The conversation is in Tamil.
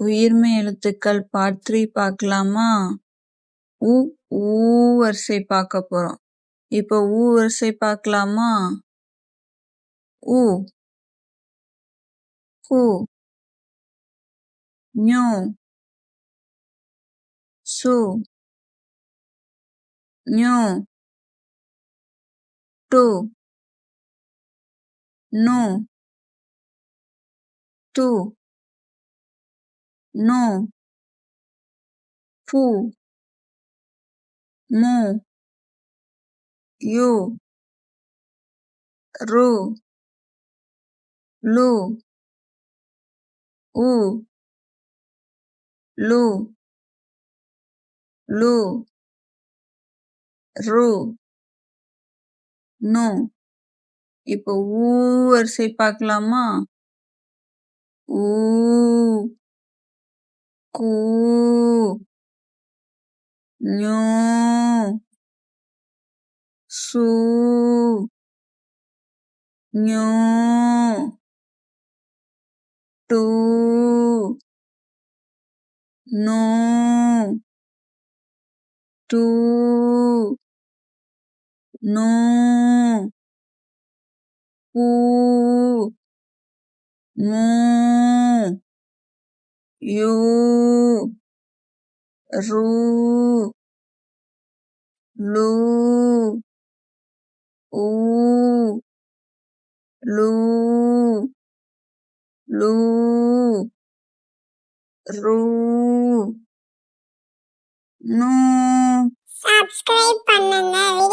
உயிர்மை எழுத்துக்கள் பார்ட் த்ரீ பார்க்கலாமா? உ ஊ வரிசை பார்க்க போறோம். இப்போ ஊ வரிசை பார்க்கலாமா? உ கு ஞோ. சு. ஞோ. டு. நோ. து நு pu மு யு ru lu u lu lu ru நோ இப்போ ஊ வரிசை பார்க்கலாமா? u ku nyu su nyu tu nu tu nu u. மு யு ரு lu u lu lu ரு நு subscribe பண்ணுங்க வீடியோ பிடிச்சிருந்தா லைக் பண்ணுங்க ஷேர் பண்ணுங்க